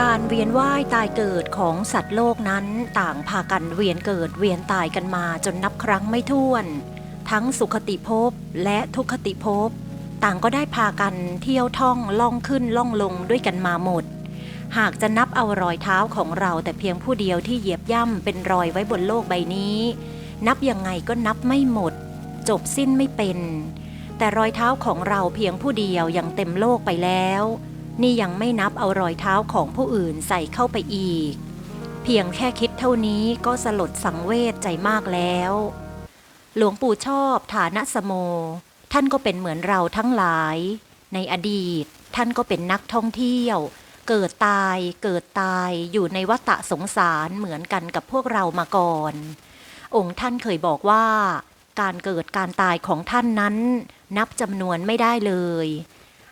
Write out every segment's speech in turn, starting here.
การเวียนว่ายตายเกิดของสัตว์โลกนั้นต่างพากันเวียนเกิดเวียนตายกันมาจนนับครั้งไม่ถ้วน ทั้งสุขติภพและทุกขติภพ ต่างก็ได้พากันเที่ยวท่องล่องขึ้นล่องลงด้วยกันมาหมด หากจะนับเอารอยเท้าของเราแต่เพียงผู้เดียวที่เหยียบย่ำเป็นรอยไว้บนโลกใบนี้ นับยังไงก็นับไม่หมด จบสิ้นไม่เป็น แต่รอยเท้าของเราเพียงผู้เดียวยังเต็มโลกไปแล้ว นี่ยังไม่นับเอารอยเท้าของผู้อื่นใส่เข้าไปอีก เพียงแค่คิดเท่านี้ก็สลดสังเวชใจมากแล้ว หลวงปู่ชอบฐานะสโม ท่านก็เป็นเหมือนเราทั้งหลาย ในอดีต ท่านก็เป็นนักท่องเที่ยว เกิดตาย เกิดตายอยู่ในวัฏสงสารเหมือนกันกับพวกเรามาก่อน องค์ท่านเคยบอกว่า การเกิดการตายของท่านนั้น นับจำนวนไม่ได้เลย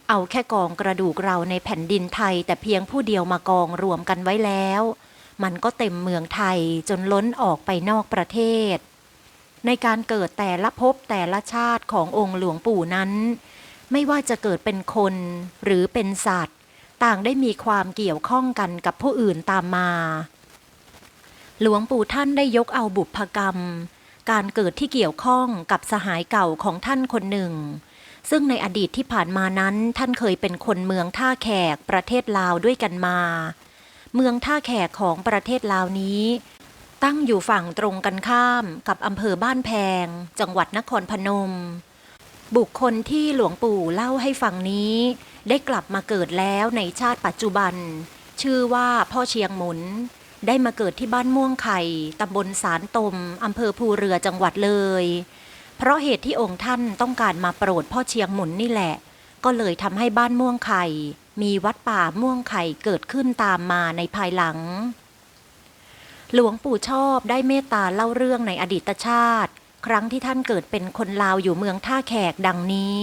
เอาแค่กองกระดูกเราในแผ่นดินไทย แต่เพียงผู้เดียวมากองรวมกันไว้แล้ว มันก็เต็มเมืองไทยจนล้นออกไปนอกประเทศ ในการเกิดแต่ละภพแต่ละชาติขององค์หลวงปู่นั้น ไม่ว่าจะเกิดเป็นคนหรือเป็นสัตว์ ต่างได้มีความเกี่ยวข้องกันกับผู้อื่นตามมา หลวงปู่ท่านได้ยกเอาบุพกรรม การเกิดที่เกี่ยวข้องกับสหายเก่าของท่านคนหนึ่ง ซึ่งในอดีตที่ผ่านมานั้นท่านเคยเป็นคนเมืองท่าแขกประเทศลาวด้วยกันมา เมืองท่าแขกของประเทศลาวนี้ ตั้งอยู่ฝั่งตรงกันข้ามกับอำเภอบ้านแพง จังหวัดนครพนม บุคคลที่หลวงปู่เล่าให้ฟังนี้ ได้กลับมาเกิดแล้วในชาติปัจจุบัน ชื่อว่าพ่อเชียงหมุนได้มาเกิดที่บ้านม่วงไข่ตำบลสารตมอำเภอภูเรือจังหวัดเลย เพราะเหตุที่องค์ท่านต้องการมาโปรดพ่อเชียงหมุนนี่แหละ ก็เลยทำให้บ้านม่วงไข่ มีวัดป่าม่วงไข่เกิดขึ้นตามมาในภายหลัง หลวงปู่ชอบได้เมตตาเล่าเรื่องในอดีตชาติ ครั้งที่ท่านเกิดเป็นคนลาวอยู่เมืองท่าแขกดังนี้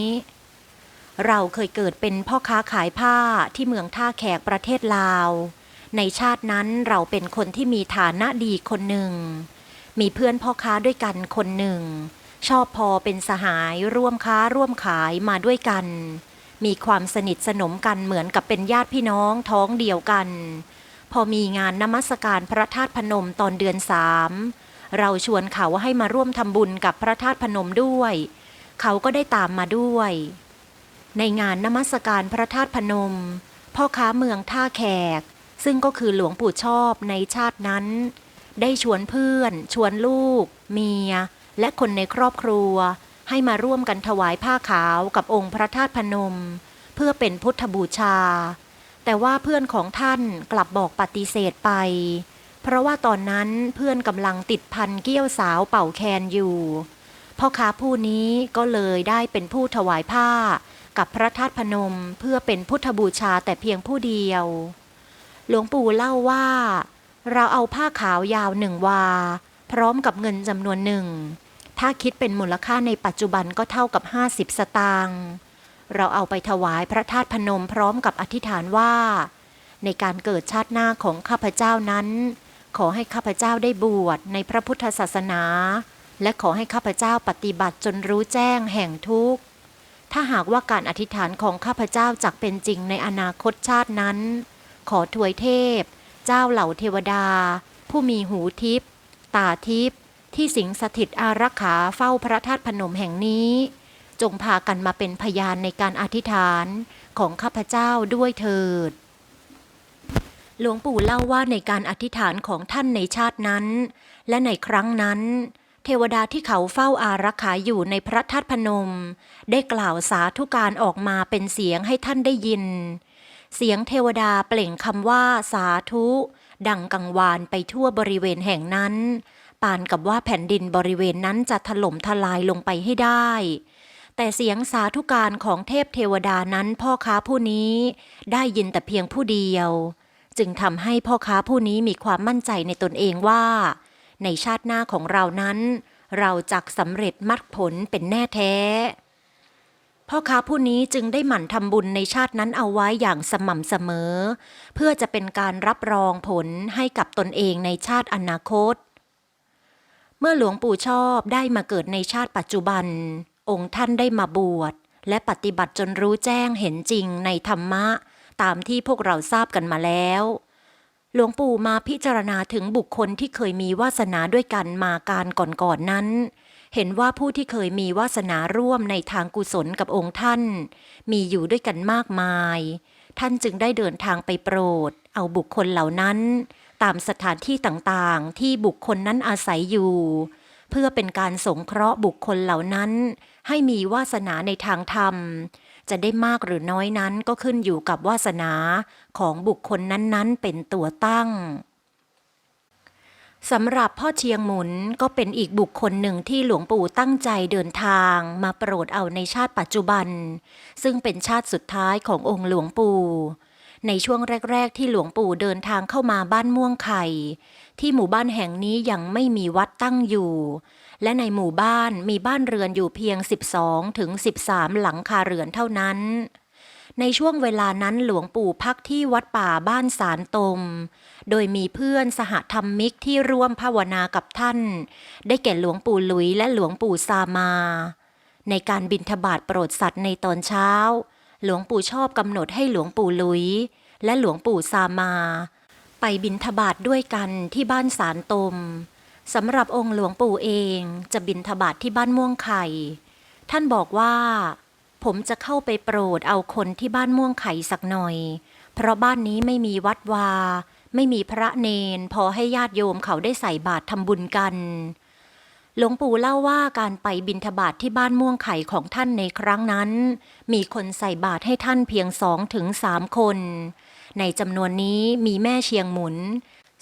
เราเคยเกิดเป็นพ่อค้าขายผ้าที่เมืองท่าแขกประเทศลาว ในชาตินั้นเราเป็นคนที่มีฐานะดีคนหนึ่ง มีเพื่อนพ่อค้าด้วยกันคนหนึ่ง ชอบพอเป็นสหายร่วมค้าร่วมขายมาด้วยกัน มีความสนิทสนมกันเหมือนกับเป็นญาติพี่น้องท้องเดียวกัน พอมีงานนมัสการพระธาตุพนมตอนเดือนสามเราชวนเขาให้มาร่วมทำบุญกับพระธาตุพนมด้วย เขาก็ได้ตามมาด้วย ในงานนมัสการพระธาตุพนม พ่อค้าเมืองท่าแขก ซึ่งก็คือหลวงปู่ชอบในชาตินั้น ได้ชวนเพื่อน ชวนลูก เมีย และคนในครอบครัว ให้มาร่วมกันถวายผ้าขาวกับองค์พระธาตุพนม เพื่อเป็นพุทธบูชา แต่ว่าเพื่อนของท่านกลับบอกปฏิเสธไป เพราะว่าตอนนั้นเพื่อนกำลังติดพันเกี้ยวสาวเป่าแคนอยู่พ่อค้าผู้นี้ก็เลยได้เป็นผู้ถวายผ้า กับพระธาตุพนมเพื่อเป็นพุทธบูชาแต่เพียงผู้เดียว หลวงปู่เล่าว่า เราเอาผ้าขาวยาวหนึ่งวา พร้อมกับเงินจำนวนหนึ่ง ถ้าคิดเป็นมูลค่าในปัจจุบันก็เท่ากับ 50 สตางค์เราเอาไปถวายพระธาตุพนมพร้อมกับอธิษฐานว่า ในการเกิดชาติหน้าของข้าพเจ้านั้น ขอให้ข้าพเจ้าได้บวชในพระพุทธศาสนา และขอให้ข้าพเจ้าปฏิบัติจนรู้แจ้งแห่งทุกข์ถ้าหากว่าการอธิษฐานของข้าพเจ้าจักเป็นจริงในอนาคตชาตินั้น ขอถวยเทพ เจ้าเหล่าเทวดา ผู้มีหูทิพตาทิพที่สิงสถิตอารักขาเฝ้าพระธาตุพนมแห่งนี้ จงพากันมาเป็นพยานในการอธิษฐานของข้าพเจ้าด้วยเถิด หลวงปู่เล่าว่าในการอธิษฐานของท่านในชาตินั้น และในครั้งนั้น เทวดาที่เขาเฝ้าอารักขาอยู่ในพระธาตุพนม ได้กล่าวสาธุการออกมาเป็นเสียงให้ท่านได้ยิน เสียงเทวดาเปล่งคำว่าสาธุ ดังกังวานไปทั่วบริเวณแห่งนั้น ปานกับว่าแผ่นดินบริเวณนั้นจะถล่มทลายลงไปให้ได้ แต่เสียงสาธุการของเทพเทวดานั้นพ่อค้าผู้นี้ ได้ยินแต่เพียงผู้เดียว จึงทำให้พ่อค้าผู้นี้มีความมั่นใจในตนเองว่า ในชาติหน้าของเรานั้น เราจักสำเร็จมรรคผลเป็นแน่แท้ พ่อค้าผู้นี้จึงได้หมั่นทำบุญในชาตินั้นเอาไว้อย่างสม่ำเสมอ เพื่อจะเป็นการรับรองผลให้กับตนเองในชาติอนาคต เมื่อหลวงปู่ชอบได้มาเกิดในชาติปัจจุบัน องค์ท่านได้มาบวช และปฏิบัติจนรู้แจ้งเห็นจริงในธรรมะ ตามที่พวกเราทราบกันมาแล้ว หลวงปู่มาพิจารณาถึงบุคคลที่เคยมีวาสนาด้วยกันมาการก่อนๆนนั้น เห็นว่าผู้ที่เคยมีวาสนาร่วมในทางกุศลกับองค์ท่าน มีอยู่ด้วยกันมากมาย ท่านจึงได้เดินทางไปโปรด เอาบุคคลเหล่านั้น ตามสถานที่ต่างๆ ที่บุคคลนั้นอาศัยอยู่ เพื่อเป็นการสงเคราะห์บุคคลเหล่านั้น ให้มีวาสนาในทางธรรม จะได้มากหรือน้อยนั้นก็ขึ้นอยู่กับวาสนาของบุคคลนั้นๆ เป็นตัวตั้ง สำหรับพ่อเชียงหมุนก็เป็นอีกบุคคลหนึ่งที่หลวงปู่ตั้งใจเดินทางมาโปรดเอาในชาติปัจจุบัน ซึ่งเป็นชาติสุดท้ายขององค์หลวงปู่ในช่วงแรก ๆ ที่หลวงปู่เดินทางเข้ามาบ้านม่วงไข่ ที่หมู่บ้านแห่งนี้ยังไม่มีวัดตั้งอยู่ และในหมู่บ้านมีบ้านเรือนอยู่เพียง 12ถึง13 หลังคาเรือนเท่านั้น ในช่วงเวลานั้นหลวงปู่พักที่วัดป่าบ้านสารตม โดยมีเพื่อนสหธรรมมิกที่ร่วมภาวนากับท่าน ได้แก่หลวงปู่หลุยและหลวงปู่ซามา ในการบิณฑบาตโปรดสัตว์ในตอนเช้า หลวงปู่ชอบกำหนดให้หลวงปู่หลุย และหลวงปู่ซามา ไปบิณฑบาตด้วยกันที่บ้านสารตมสำหรับองค์หลวงปู่เองจะบิณฑบาตที่บ้านม่วงไข่ ท่านบอกว่า ผมจะเข้าไปโปรดเอาคนที่บ้านม่วงไข่สักหน่อย เพราะบ้านนี้ไม่มีวัดวา ไม่มีพระเนน พอให้ญาติโยมเขาได้ใส่บาตรทำบุญกัน หลวงปู่เล่าว่าการไปบิณฑบาตทที่บ้านม่วงไข่ของท่านในครั้งนั้น มีคนใส่บาตรให้ท่านเพียงสองถึงสามคน ในจำนวนนี้มีแม่เชียงหมุน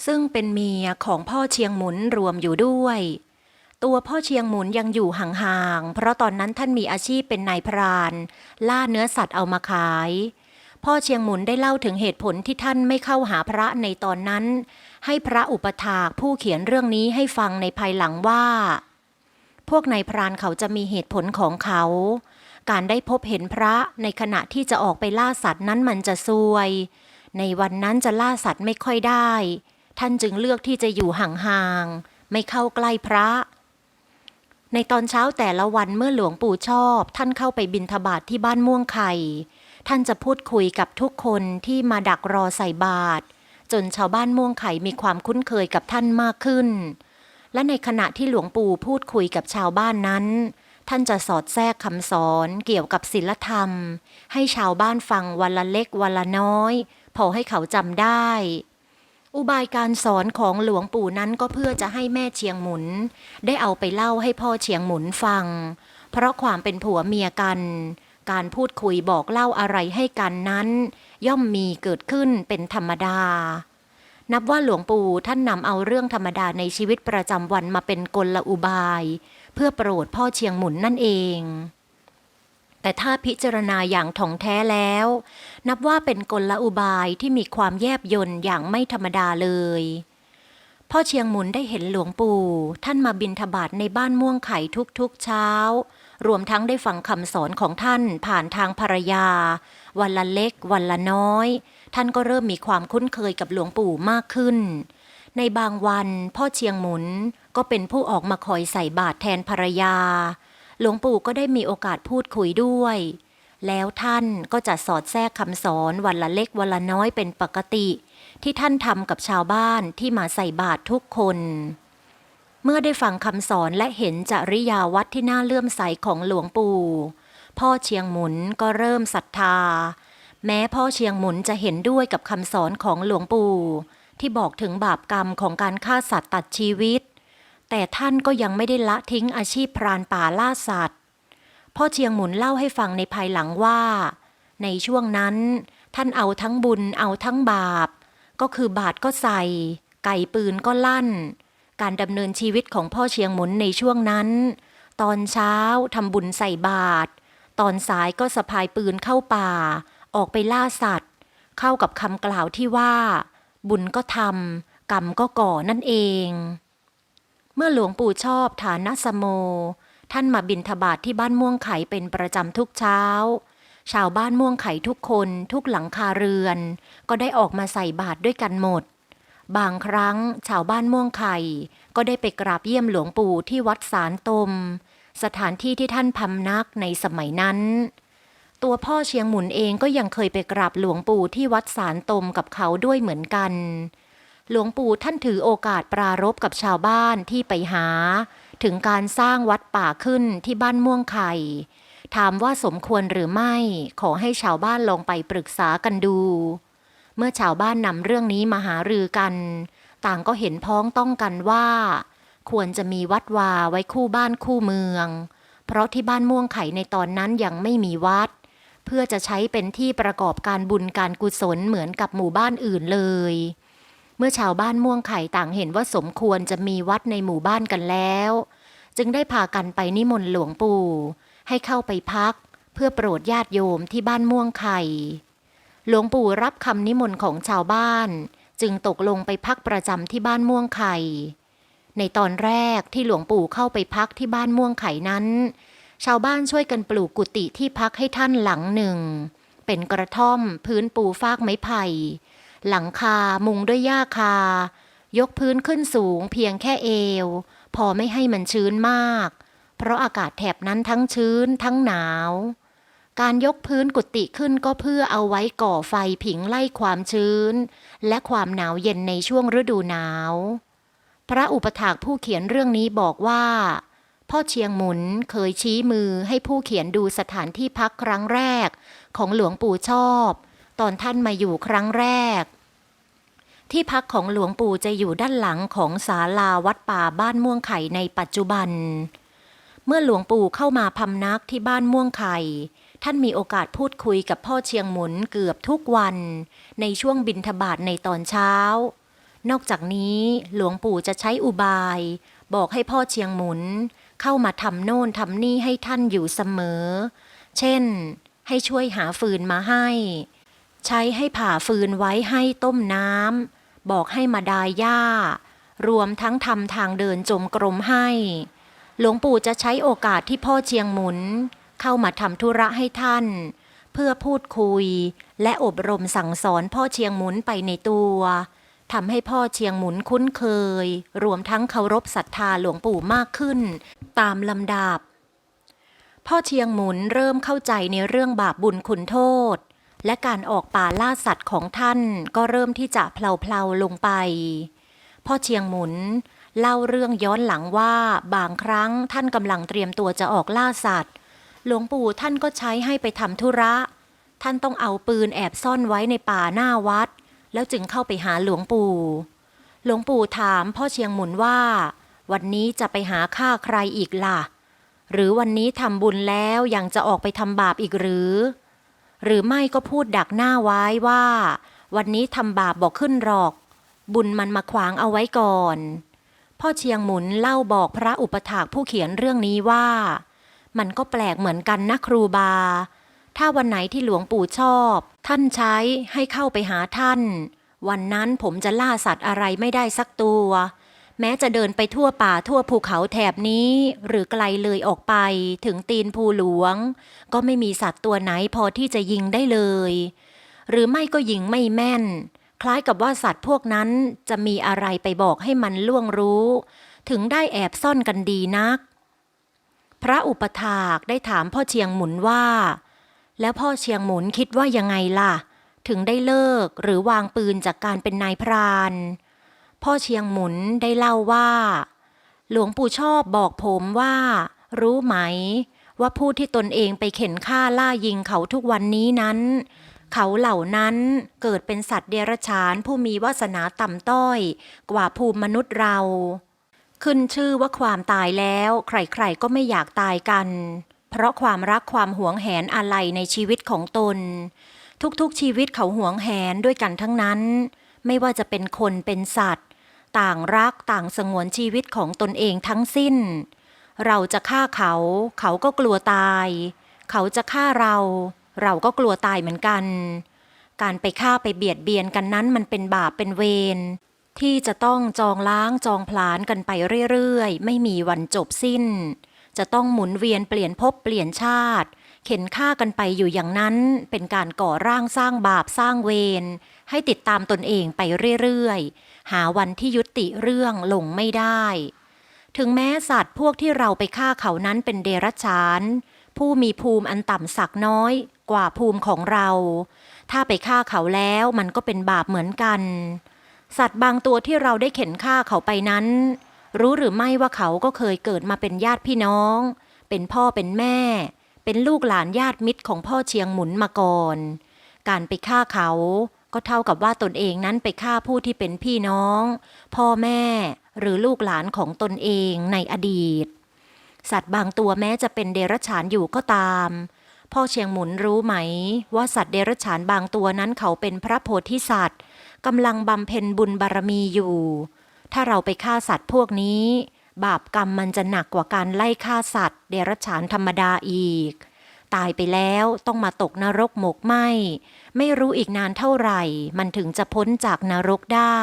ซึ่งเป็นเมียของพ่อเชียงหมุนรวมอยู่ด้วย ตัวพ่อเชียงหมุนยังอยู่ห่างๆ เพราะตอนนั้นท่านมีอาชีพเป็นนายพราน ล่าเนื้อสัตว์เอามาขาย พ่อเชียงหมุนได้เล่าถึงเหตุผลที่ท่านไม่เข้าหาพระในตอนนั้น ให้พระอุปถากผู้เขียนเรื่องนี้ให้ฟังในภายหลังว่า พวกนายพรานเขาจะมีเหตุผลของเขา การได้พบเห็นพระในขณะที่จะออกไปล่าสัตว์นั้นมันจะซวย ในวันนั้นจะล่าสัตว์ไม่ค่อยได้ ท่านจึงเลือกที่จะอยู่ห่างๆ ไม่เข้าใกล้พระ ในตอนเช้าแต่ละวันเมื่อหลวงปู่ชอบ ท่านเข้าไปบิณฑบาตทที่บ้านม่วงไข่ ท่านจะพูดคุยกับทุกคนที่มาดักรอใส่บาตรจนชาวบ้านม่วงไข่มีความคุ้นเคยกับท่านมากขึ้น และในขณะที่หลวงปู่พูดคุยกับชาวบ้านนั้น ท่านจะสอดแทรกคำสอนเกี่ยวกับศีลธรรม ให้ชาวบ้านฟังวันละเล็กวันละน้อย พอให้เขาจำได้ อุบายการสอนของหลวงปู่นั้นก็เพื่อจะให้แม่เชียงหมุน ได้เอาไปเล่าให้พ่อเชียงหมุนฟัง เพราะความเป็นผัวเมียกัน การพูดคุยบอกเล่าอะไรให้กันนั้น ย่อมมีเกิดขึ้นเป็นธรรมดา นับว่าหลวงปู่ท่านนำเอาเรื่องธรรมดาในชีวิตประจำวันมาเป็นกลอุบาย เพื่อโปรดพ่อเชียงหมุนนั่นเอง แต่ถ้าพิจารณาอย่างถ่องแท้แล้ว นับว่าเป็นกลอุบายที่มีความแยบยลอย่างไม่ธรรมดาเลยพ่อเชียงหมุนได้เห็นหลวงปู่ ท่านมาบินทบาทในบ้านม่วงไข่ทุกๆเช้า รวมทั้งได้ฟังคำสอนของท่านผ่านทางภรรยา วันละเล็ก วันละน้อย ท่านก็เริ่มมีความคุ้นเคยกับหลวงปู่มากขึ้น ในบางวันพ่อเชียงหมุนก็เป็นผู้ออกมาคอยใส่บาตรแทนภรรยา หลวงปู่ก็ได้มีโอกาสพูดคุยด้วย แล้วท่านก็จะสอดแทรกคำสอนวันละเล็กวันละน้อยเป็นปกติ ที่ท่านทำกับชาวบ้านที่มาใส่บาตรทุกคน เมื่อได้ฟังคำสอนและเห็นจริยาวัดที่น่าเลื่อมใสของหลวงปู่ พ่อเชียงหมุนก็เริ่มศรัทธา แม้พ่อเชียงหมุนจะเห็นด้วยกับคำสอนของหลวงปู่ที่บอกถึงบาปกรรมของการฆ่าสัตว์ตัดชีวิต แต่ท่านก็ยังไม่ได้ละทิ้งอาชีพพรานป่าล่าสัตว์ พ่อเชียงหมุนเล่าให้ฟังในภายหลังว่า ในช่วงนั้น ท่านเอาทั้งบุญเอาทั้งบาป ก็คือบาทก็ใส่ ไก่ปืนก็ลั่น การดำเนินชีวิตของพ่อเชียงหมุนในช่วงนั้น ตอนเช้าทำบุญใส่บาตรตอนสายก็สะพายปืนเข้าป่า ออกไปล่าสัตว์ เข้ากับคำกล่าวที่ว่า บุญก็ทำกรรมก็ก่อนั่นเอง เมื่อหลวงปู่ชอบฐานะสโม ท่านมาบินทบาทที่บ้านม่วงไข่เป็นประจำทุกเช้า ชาวบ้านม่วงไข่ทุกคนทุกหลังคาเรือน ก็ได้ออกมาใส่บาตรด้วยกันหมด บางครั้งชาวบ้านม่วงไข่ก็ได้ไปกราบเยี่ยมหลวงปู่ที่วัดสารตม สถานที่ที่ท่านพำนักในสมัยนั้น ตัวพ่อเชียงหมุนเองก็ยังเคยไปกราบหลวงปู่ที่วัดสารตมกับเขาด้วยเหมือนกัน หลวงปู่ท่านถือโอกาสปรารบกับชาวบ้านที่ไปหา ถึงการสร้างวัดป่าขึ้นที่บ้านม่วงไข่ ถามว่าสมควรหรือไม่ ขอให้ชาวบ้านลองไปปรึกษากันดู เมื่อชาวบ้านนำเรื่องนี้มาหารือกัน ต่างก็เห็นพ้องต้องกันว่า ควรจะมีวัดวาไว้คู่บ้านคู่เมือง เพราะที่บ้านม่วงไข่ในตอนนั้นยังไม่มีวัด เพื่อจะใช้เป็นที่ประกอบการบุญการกุศลเหมือนกับหมู่บ้านอื่นเลย เมื่อชาวบ้านม่วงไข่ต่างเห็นว่าสมควรจะมีวัดในหมู่บ้านกันแล้ว จึงได้พากันไปนิมนต์หลวงปู่ ให้เข้าไปพัก เพื่อโปรดญาติโยมที่บ้านม่วงไข่ หลวงปู่รับคำนิมนต์ของชาวบ้าน จึงตกลงไปพักประจำที่บ้านม่วงไข่ ในตอนแรกที่หลวงปู่เข้าไปพักที่บ้านม่วงไข่นั้น ชาวบ้านช่วยกันปลูกกุฏิที่พักให้ท่านหลังหนึ่ง เป็นกระท่อมพื้นปูฟากไม้ไผ่ หลังคามุงด้วยหญ้าคา ยกพื้นขึ้นสูงเพียงแค่เอว พอไม่ให้มันชื้นมาก เพราะอากาศแถบนั้นทั้งชื้นทั้งหนาว การยกพื้นกุฏิขึ้นก็เพื่อเอาไว้ก่อไฟผิงไล่ความชื้น และความหนาวเย็นในช่วงฤดูหนาว พระอุปถากผู้เขียนเรื่องนี้บอกว่าพ่อเชียงหมุนเคยชี้มือให้ผู้เขียนดูสถานที่พักครั้งแรก ของหลวงปู่ชอบ ตอนท่านมาอยู่ครั้งแรก ที่พักของหลวงปู่จะอยู่ด้านหลังของศาลาวัดป่าบ้านม่วงไข่ในปัจจุบัน เมื่อหลวงปู่เข้ามาพำนักที่บ้านม่วงไข่ท่านมีโอกาสพูดคุยกับพ่อเชียงหมุนเกือบทุกวัน ในช่วงบินทบาทในตอนเช้า นอกจากนี้หลวงปู่จะใช้อุบาย บอกให้พ่อเชียงหมุน เข้ามาทำโน่นทำนี่ให้ท่านอยู่เสมอ เช่น ให้ช่วยหาฟืนมาให้ ใช้ให้ผ่าฟืนไว้ให้ต้มน้ำบอกให้มาดายหญ้า รวมทั้งทำทางเดินจมกรมให้ หลวงปู่จะใช้โอกาสที่พ่อเชียงหมุน เข้ามาทำธุระให้ท่าน เพื่อพูดคุย และอบรมสั่งสอนพ่อเชียงหมุนไปในตัวทำให้พ่อเชียงหมุนคุ้นเคย รวมทั้งเคารพศรัทธาหลวงปู่มากขึ้น ตามลำดับ พ่อเชียงหมุนเริ่มเข้าใจในเรื่องบาปบุญคุณโทษ และการออกป่าล่าสัตว์ของท่านก็เริ่มที่จะเพลาๆลงไป พ่อเชียงหมุน เล่าเรื่องย้อนหลังว่าบางครั้งท่านกำลังเตรียมตัวจะออกล่าสัตว์ หลวงปู่ท่านก็ใช้ให้ไปทำธุระ ท่านต้องเอาปืนแอบซ่อนไว้ในป่าหน้าวัด แล้วจึงเข้าไปหาหลวงปู่ หลวงปู่ถามพ่อเชียงหมุนว่า วันนี้จะไปหาฆ่าใครอีกล่ะ หรือวันนี้ทำบุญแล้วยังจะออกไปทำบาปอีกหรือ หรือไม่ก็พูดดักหน้าไว้ว่า วันนี้ทำบาปบอกขึ้นหรอก บุญมันมาขวางเอาไว้ก่อน พ่อเชียงหมุนเล่าบอกพระอุปถากผู้เขียนเรื่องนี้ว่า มันก็แปลกเหมือนกันนะครูบา ถ้าวันไหนที่หลวงปู่ชอบ ท่านใช้ให้เข้าไปหาท่าน วันนั้นผมจะล่าสัตว์อะไรไม่ได้สักตัว แม้จะเดินไปทั่วป่าทั่วภูเขาแถบนี้ หรือไกลเลยออกไปถึงตีนภูหลวง ก็ไม่มีสัตว์ตัวไหนพอที่จะยิงได้เลย หรือไม่ก็ยิงไม่แม่น คล้ายกับว่าสัตว์พวกนั้นจะมีอะไรไปบอกให้มันล่วงรู้ ถึงได้แอบซ่อนกันดีนัก พระอุปถากได้ถามพ่อเชียงหมุนว่า แล้วพ่อเชียงหมุนคิดว่ายังไงล่ะ ถึงได้เลิกหรือวางปืนจากการเป็นนายพราน พ่อเชียงหมุนได้เล่าว่า หลวงปู่ชอบบอกผมว่า รู้ไหม ว่าผู้ที่ตนเองไปเข็นฆ่าล่ายิงเขาทุกวันนี้นั้น เขาเหล่านั้นเกิดเป็นสัตว์เดรัจฉานผู้มีวาสนาต่ำต้อย กว่าภูมิมนุษย์เรา ขึ้นชื่อว่าความตายแล้ว ใครๆก็ไม่อยากตายกัน เพราะความรักความหวงแหนอะไรในชีวิตของตน ทุกๆชีวิตเขาหวงแหนด้วยกันทั้งนั้นไม่ว่าจะเป็นคนเป็นสัตว์ ต่างรักต่างสงวนชีวิตของตนเองทั้งสิ้น เราจะฆ่าเขา เขาก็กลัวตาย เขาจะฆ่าเรา เราก็กลัวตายเหมือนกัน การไปฆ่าไปเบียดเบียนกันนั้นมันเป็นบาปเป็นเวรที่จะต้องจองล้างจองผลาญกันไปเรื่อยๆ ไม่มีวันจบสิ้น จะต้องหมุนเวียนเปลี่ยนภพเปลี่ยนชาติ เข็นฆ่ากันไปอยู่อย่างนั้น เป็นการก่อร่างสร้างบาปสร้างเวรให้ติดตามตนเองไปเรื่อยๆ หาวันที่ยุติเรื่องลงไม่ได้ ถึงแม้สัตว์พวกที่เราไปฆ่าเขานั้นเป็นเดรัจฉาน ผู้มีภูมิอันต่ำสักน้อยกว่าภูมิของเรา ถ้าไปฆ่าเขาแล้วมันก็เป็นบาปเหมือนกัน สัตว์บางตัวที่เราได้เข็นฆ่าเขาไปนั้น รู้หรือไม่ว่าเขาก็เคยเกิดมาเป็นญาติพี่น้อง เป็นพ่อเป็นแม่ เป็นลูกหลานญาติมิตรของพ่อเชียงหมุนมาก่อน การไปฆ่าเขา ก็เท่ากับว่าตนเองนั้นไปฆ่าผู้ที่เป็นพี่น้อง พ่อแม่หรือลูกหลานของตนเองในอดีต สัตว์บางตัวแม้จะเป็นเดรัจฉานอยู่ก็ตาม พ่อเชียงหมุนรู้ไหม ว่าสัตว์เดรัจฉานบางตัวนั้นเขาเป็นพระโพธิสัตว์กำลังบำเพ็ญบุญบารมีอยู่ ถ้าเราไปฆ่าสัตว์พวกนี้ บาปกรรมมันจะหนักกว่าการไล่ฆ่าสัตว์ เดรัจฉานธรรมดาอีก ตายไปแล้วต้องมาตกนรกหมกไหม ไม่รู้อีกนานเท่าไหร่ มันถึงจะพ้นจากนรกได้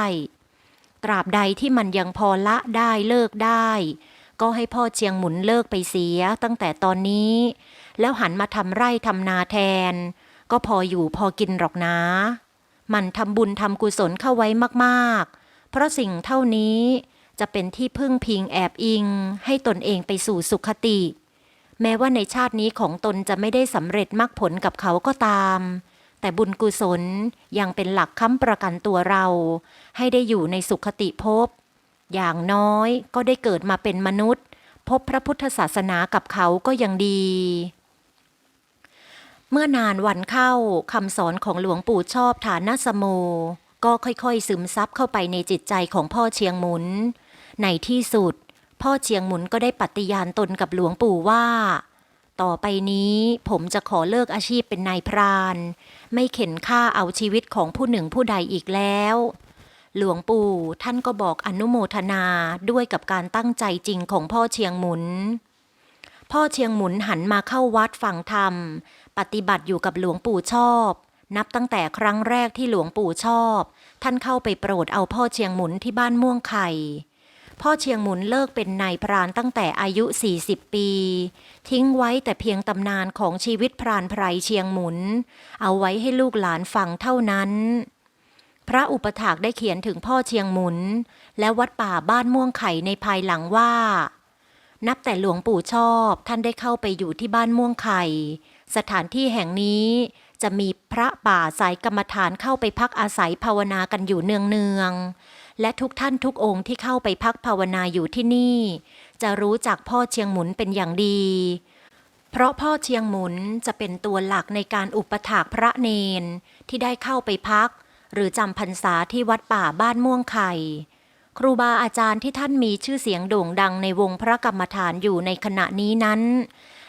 ตราบใดที่มันยังพอละได้เลิกได้ ก็ให้พ่อเชียงหมุนเลิกไปเสียตั้งแต่ตอนนี้ แล้วหันมาทำไร่ทำนาแทน ก็พออยู่พอกินหรอกนะ มันทำบุญทำกุศลเข้าไว้มากๆ เพราะสิ่งเท่านี้จะเป็นที่พึ่งพิงแอบอิง ให้ตนเองไปสู่สุขติ แม้ว่าในชาตินี้ของตนจะไม่ได้สำเร็จมรรคผลกับเขาก็ตาม แต่บุญกุศลยังเป็นหลักค้ำประกันตัวเรา ให้ได้อยู่ในสุขติภพ อย่างน้อยก็ได้เกิดมาเป็นมนุษย์ พบพระพุทธศาสนากับเขาก็ยังดี เมื่อนานวันเข้าคำสอนของหลวงปู่ชอบฐานะสโม ก็ค่อยๆ ซึมซับเข้าไปในจิตใจของพ่อเชียงหมุน ในที่สุด พ่อเชียงหมุนก็ได้ปฏิญาณตนกับหลวงปู่ว่า ต่อไปนี้ผมจะขอเลิกอาชีพเป็นนายพราน ไม่เข็นฆ่าเอาชีวิตของผู้หนึ่งผู้ใดอีกแล้ว หลวงปู่ท่านก็บอกอนุโมทนาด้วยกับการตั้งใจจริงของพ่อเชียงหมุน พ่อเชียงหมุนหันมาเข้าวัดฟังธรรม ปฏิบัติอยู่กับหลวงปู่ชอบ นับตั้งแต่ครั้งแรกที่หลวงปู่ชอบ ท่านเข้าไปโปรดเอาพ่อเชียงหมุนที่บ้านม่วงไข่ พ่อเชียงหมุนเลิกเป็นนายพรานตั้งแต่อายุ 40 ปี ทิ้งไว้แต่เพียงตำนานของชีวิตพรานไพรเชียงหมุน เอาไว้ให้ลูกหลานฟังเท่านั้น พระอุปถากได้เขียนถึงพ่อเชียงหมุน และวัดป่าบ้านม่วงไข่ในภายหลังว่า นับแต่หลวงปู่ชอบท่านได้เข้าไปอยู่ที่บ้านม่วงไข่ สถานที่แห่งนี้จะมีพระป่าสายกรรมฐานเข้าไปพักอาศัยภาวนากันอยู่เนืองๆ และทุกท่านทุกองค์ที่เข้าไปพักภาวนาอยู่ที่นี่ จะรู้จักพ่อเชียงหมุนเป็นอย่างดี เพราะพ่อเชียงหมุนจะเป็นตัวหลักในการอุปถากพระเนนที่ได้เข้าไปพัก หรือจำพรรษาที่วัดป่าบ้านม่วงไข่ครูบาอาจารย์ที่ท่านมีชื่อเสียงโด่งดังในวงพระกรรมฐานอยู่ในขณะนี้นั้น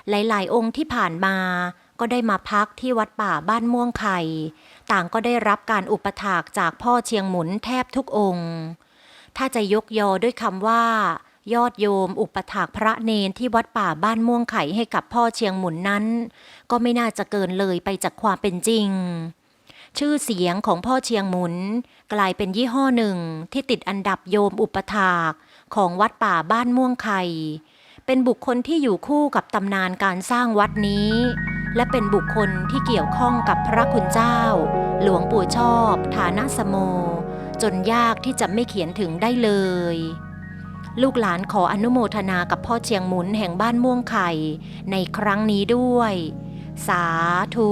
หลาย ๆ องค์ที่ผ่านมาก็ได้มาพักที่วัดป่าบ้านม่วงไข่ ต่างก็ได้รับการอุปถากจากพ่อเชียงหมุนแทบทุกองค์ ถ้าจะยกยอด้วยคำว่า ยอดโยมอุปถากพระเนนที่วัดป่าบ้านม่วงไข่ให้กับพ่อเชียงหมุนนั้น ก็ไม่น่าจะเกินเลยไปจากความเป็นจริง ชื่อเสียงของพ่อเชียงหมุน กลายเป็นยี่ห้อหนึ่งที่ติดอันดับโยมอุปถากของวัดป่าบ้านม่วงไข่เป็นบุคคลที่อยู่คู่กับตำนานการสร้างวัดนี้ และเป็นบุคคลที่เกี่ยวข้องกับพระคุณเจ้า หลวงปู่ชอบ ฐานะสโม จนยากที่จะไม่เขียนถึงได้เลย ลูกหลานขออนุโมทนากับพ่อเชียงหมุนแห่งบ้านม่วงไข่ในครั้งนี้ด้วย สาธุ